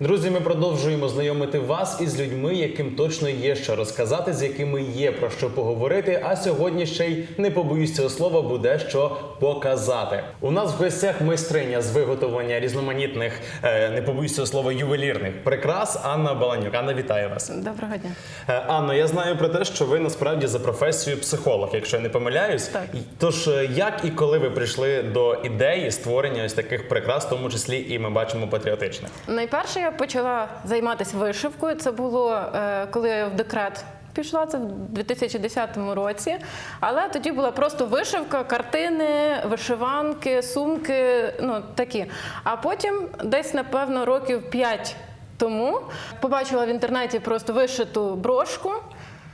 Друзі, ми продовжуємо знайомити вас із людьми, яким точно є що розказати, з якими є про що поговорити. А сьогодні ще й не побоюсь цього слова, буде що показати. У нас в гостях майстриня з виготовлення різноманітних, е, не побоюсь цього слова, ювелірних прикрас Анна Баланюк. Анна, вітаю вас. Доброго дня. Е, Анно, я знаю про те, що ви насправді за професією психолог, якщо я не помиляюсь. Так. Тож е, як і коли ви прийшли до ідеї створення ось таких прикрас, в тому числі і ми бачимо патріотичних? Найперше я почала займатися вишивкою. Це було е, коли я в декрет. Пішла це в 2010 році, але тоді була просто вишивка, картини, вишиванки, сумки, ну такі. А потім, десь напевно, років 5 тому побачила в інтернеті просто вишиту брошку.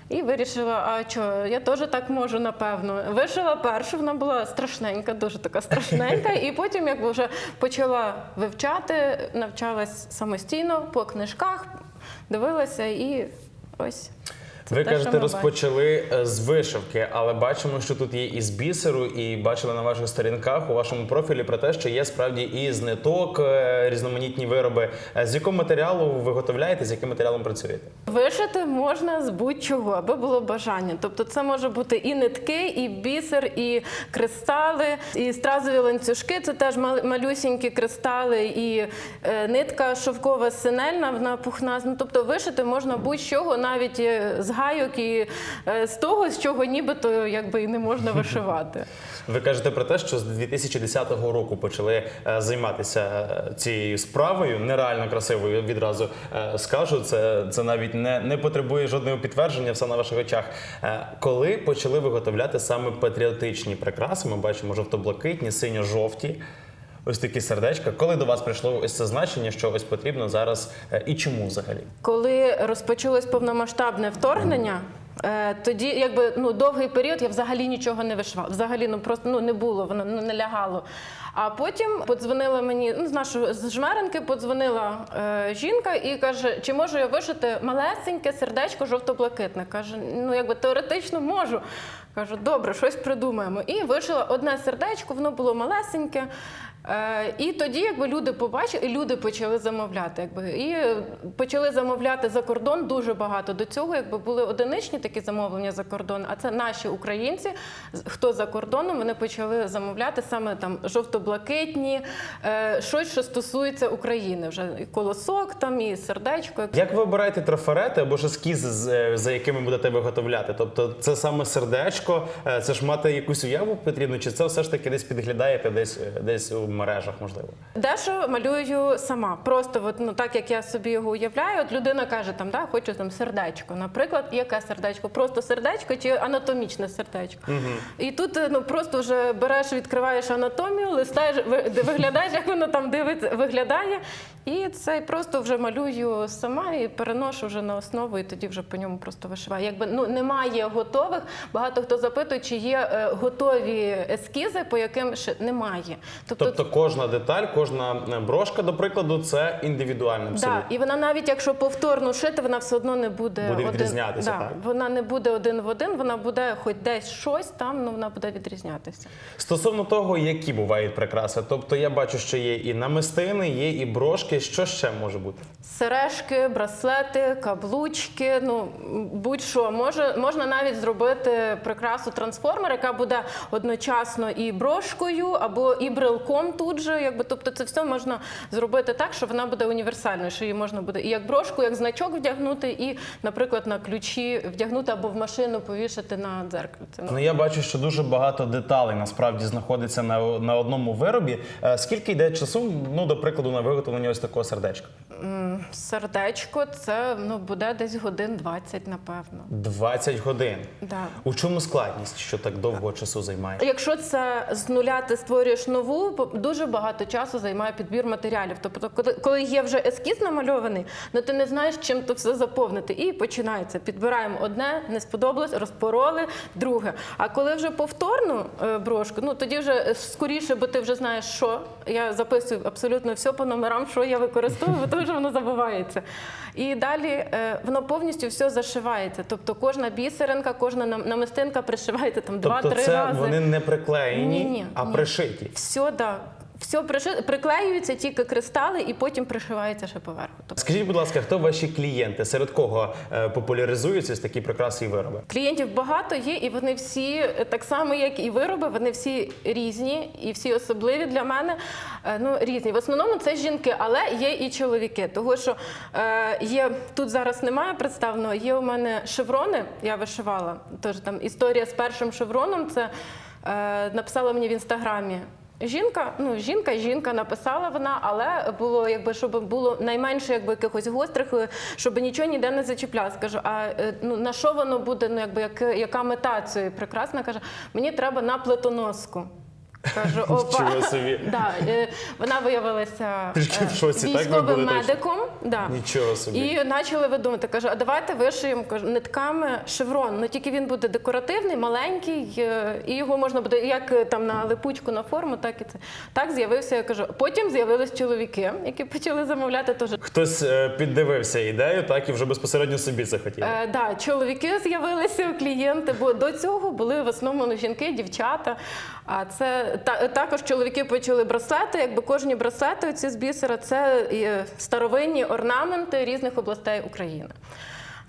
І вирішила, а що, я теж так можу, напевно. Вишила першу, вона була страшненька, дуже така страшненька. І потім, як вже почала вивчати, навчалась самостійно по книжках, дивилася і ось. Це ви те, кажете, що ми розпочали е, з вишивки, але бачимо, що тут є і з бісеру, і бачили на ваших сторінках у вашому профілі про те, що є справді і з ниток е, різноманітні вироби. Е, З якого матеріалу ви виготовляєте, з яким матеріалом працюєте? Вишити можна з будь-чого, аби було бажання. Тобто це може бути і нитки, і бісер, і кристали, і стразові ланцюжки. Це теж мал- малюсінькі кристали, і е, нитка шовкова синельна, вона пухна. Ну, тобто вишити можна будь-чого, навіть е, з гайок і е, з того, з чого нібито якби і не можна вишивати. Ви кажете про те, що з 2010 року почали е, займатися е, цією справою, нереально красивою. Відразу скажу. Це, це навіть не, не потребує жодного підтвердження, все на ваших очах. Коли почали виготовляти саме патріотичні прикраси, ми бачимо жовто-блакитні, синьо-жовті. Ось такі сердечка. Коли до вас прийшло ось це значення, що ось потрібно зараз е, і чому взагалі? Коли розпочалось повномасштабне вторгнення. е, Тоді, якби ну довгий період, я взагалі нічого не вишивала. Взагалі, ну просто ну не було, воно ну, не лягало. А потім подзвонила мені ну, з нашої з жмеренки, подзвонила е, жінка і каже: чи можу я вишити малесеньке сердечко жовто-блакитне? Каже, ну якби теоретично можу. Кажу, добре, щось придумаємо. І вишила одне сердечко, воно було малесеньке. Е, і тоді, якби люди побачили, і люди почали замовляти. Якби і почали замовляти за кордон дуже багато. До цього якби були одиничні такі замовлення за кордон. А це наші українці, хто за кордоном, вони почали замовляти саме там жовто-блакитні, е, щось, що стосується України. Вже і колосок, там і сердечко. Як ви обираєте трафарети або ж ескізи, е, за якими будете виготовляти? Тобто це саме сердечко, е, це ж мати якусь уяву потрібно, чи це все ж таки десь підглядаєте десь, е, десь у мережах, можливо? Дещо малюю сама. Просто от, ну, так як я собі його уявляю, от людина каже, там, да, хочу там сердечко. Наприклад, яке сердечко? Просто сердечко чи анатомічне сердечко. І тут е, ну, просто вже береш, відкриваєш анатомію, листаєш, виглядаєш, як воно там дивиться, виглядає. І це просто вже малюю сама і переношу вже на основу, і тоді вже по ньому просто вишиваю. Якби ну немає готових. Багато хто запитує, чи є е, готові ескізи, по яким ще немає. Тобто кожна деталь, кожна е, брошка, до прикладу, це індивідуально абсолютно. Да, і вона навіть якщо повторно шити, вона все одно не буде, Буде один, відрізнятися, да, так? Вона не буде один в один, вона буде хоч десь щось там, ну вона буде відрізнятися. Стосовно того, які бувають прикраси, тобто я бачу, що є і намистини, є і брошки. Що ще може бути? Сережки, браслети, каблучки, ну будь-що може можна навіть зробити прикрасу трансформер, яка буде одночасно і брошкою або і брелком тут же. Якби тобто, це все можна зробити так, що вона буде універсальною, що її можна буде і як брошку, як значок вдягнути, і, наприклад, на ключі вдягнути або в машину повішати на дзеркальце. Ну я бачу, що дуже багато деталей насправді знаходиться на, на одному виробі. Е, Скільки йде часу, ну до прикладу, на виготовлення ось такого сердечка? Сердечко, це ну буде десь годин 20, напевно. 20 годин. Да. У чому складність, що так довго часу займає? Якщо це з нуля ти створюєш нову, дуже багато часу займає підбір матеріалів. Тобто, коли, коли є вже ескіз намальований, ну ти не знаєш, чим то все заповнити. І починається. Підбираємо одне, не сподобалось, розпороли, друге. А коли вже повторну е, брошку, ну тоді вже е, скоріше, бо ти вже знаєш, що я записую абсолютно все по номерам, що я використовую, бо то вже воно забувається. І далі е, воно повністю все зашивається. Тобто кожна бісеринка, кожна нам- намистинка пришивається там Тобто два-три це рази. вони не приклеєні, Ні-ні, а ні. пришиті. Все, да. Все приклеюється тільки кристали, і потім пришивається ще поверху. Тобто Скажіть, будь ласка, хто ваші клієнти? Серед кого е, популяризуються такі прикраси і вироби? клієнтів багато є, і вони всі е, так само, як і вироби, вони всі різні і всі особливі для мене. Е, Ну різні. В основному це жінки, але є і чоловіки. Того що е, є тут зараз немає представлено. Є у мене шеврони. Я вишивала. Тож там історія з першим шевроном. Це написала мені в інстаграмі. Жінка, ну жінка, жінка написала вона, але було якби щоб було найменше якби якихось гострих, е, щоб нічого ніде не зачіпляла. Скажу, а е, ну на що воно буде? Ну якби як, яка мета цієї прекрасна? каже, мені треба на плитоноску. Кажу, опа. Собі? Да, е, вона виявилася Трішки в е, шоці, так ви військовим були точно? медиком. Да. Нічого собі. І почали видумати. Кажу, а давайте вишиємо кажу, нитками шеврон. Ну тільки він буде декоративний, маленький, е, і його можна буде як е, там на липучку на форму, так і це. Так з'явився. Я кажу. Потім з'явились чоловіки, які почали замовляти теж. Хтось е, піддивився ідею, так і вже безпосередньо собі захотів. Е, да, чоловіки з'явилися клієнти, бо до цього були в основному жінки, дівчата. А це та, також чоловіки почали браслети. Якби кожні браслети ці з бісера це е, старовинні орнаменти різних областей України.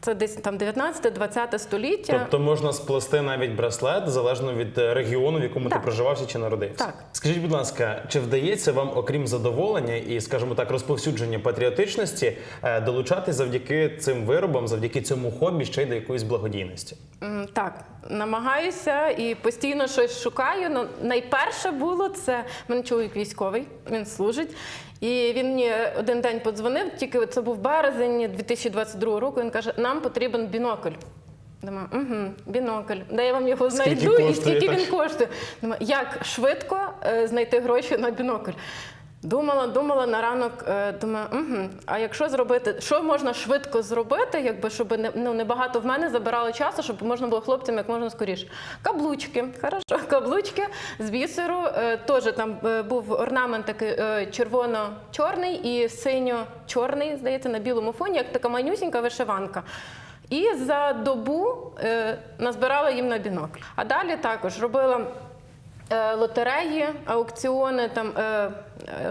Це десь там 19-20 століття. Тобто можна сплести навіть браслет залежно від е, регіону, в якому ти Так. проживався чи народився. Так. Скажіть, будь ласка, чи вдається вам, окрім задоволення і, скажімо так, розповсюдження патріотичності, е, долучати завдяки цим виробам, завдяки цьому хобі ще й до якоїсь благодійності? Так, намагаюся і постійно щось шукаю. Ну, найперше було це мене чоловік військовий, він служить. І він мені один день подзвонив, тільки це був березень 2022 року. Він каже: нам потрібен бінокль. Думаю, угу, бінокль. Де я вам його Скільки знайду і коштує, скільки так? він коштує? Думаю, як швидко е, знайти гроші на бінокль? Думала, думала на ранок. е, Думаю, угу, а якщо зробити, що можна швидко зробити, якби щоб не ну небагато в мене забирало часу, щоб можна було хлопцям як можна скоріше. Каблучки, хорошо, каблучки з бісеру. е, Теж там е, був орнамент такий червоно-чорний і синьо-чорний, здається, на білому фоні, як така манюсінька вишиванка. І за добу назбирала їм на бінокль. А далі також робила. Е, Лотереї, аукціони, там е, е,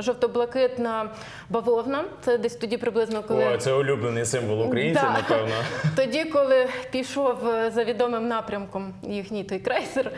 жовто-блакитна бавовна. Це десь тоді приблизно коли О, це улюблений символ українців, Да. напевно. тоді, коли пішов за відомим напрямком їхній той крейсер.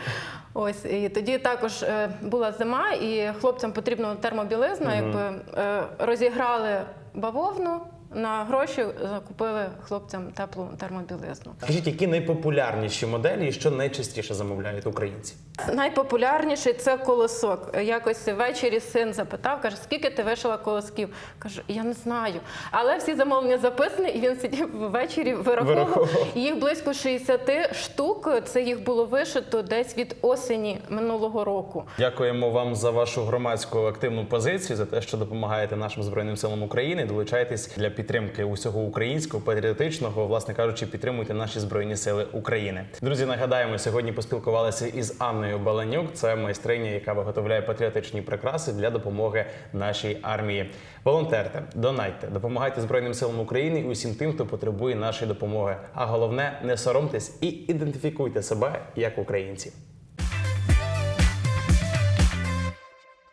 Ось і тоді також була зима, і хлопцям потрібна термобілизна. Якби е, розіграли бавовну. На гроші закупили хлопцям теплу термобілизну. Скажіть, які найпопулярніші моделі і що найчастіше замовляють українці? Найпопулярніший це колосок. Якось ввечері син запитав, каже, скільки ти вишила колосків? Кажу, я не знаю. Але всі замовлення записані, і він сидів ввечері. Вираховував. Їх близько 60 штук. Це їх було вишито десь від осені минулого року. Дякуємо вам за вашу громадську активну позицію, за те, що допомагаєте нашим збройним силам України. Долучайтесь для підтримки усього українського, патріотичного, власне кажучи, підтримуйте наші збройні сили України. Друзі, нагадаємо, сьогодні поспілкувалися із Анною Баланюк. Це майстриня, яка виготовляє патріотичні прикраси для допомоги нашій армії. Волонтерте, донайте, допомагайте збройним силам України і усім тим, хто потребує нашої допомоги. А головне, не соромтесь і ідентифікуйте себе як українці.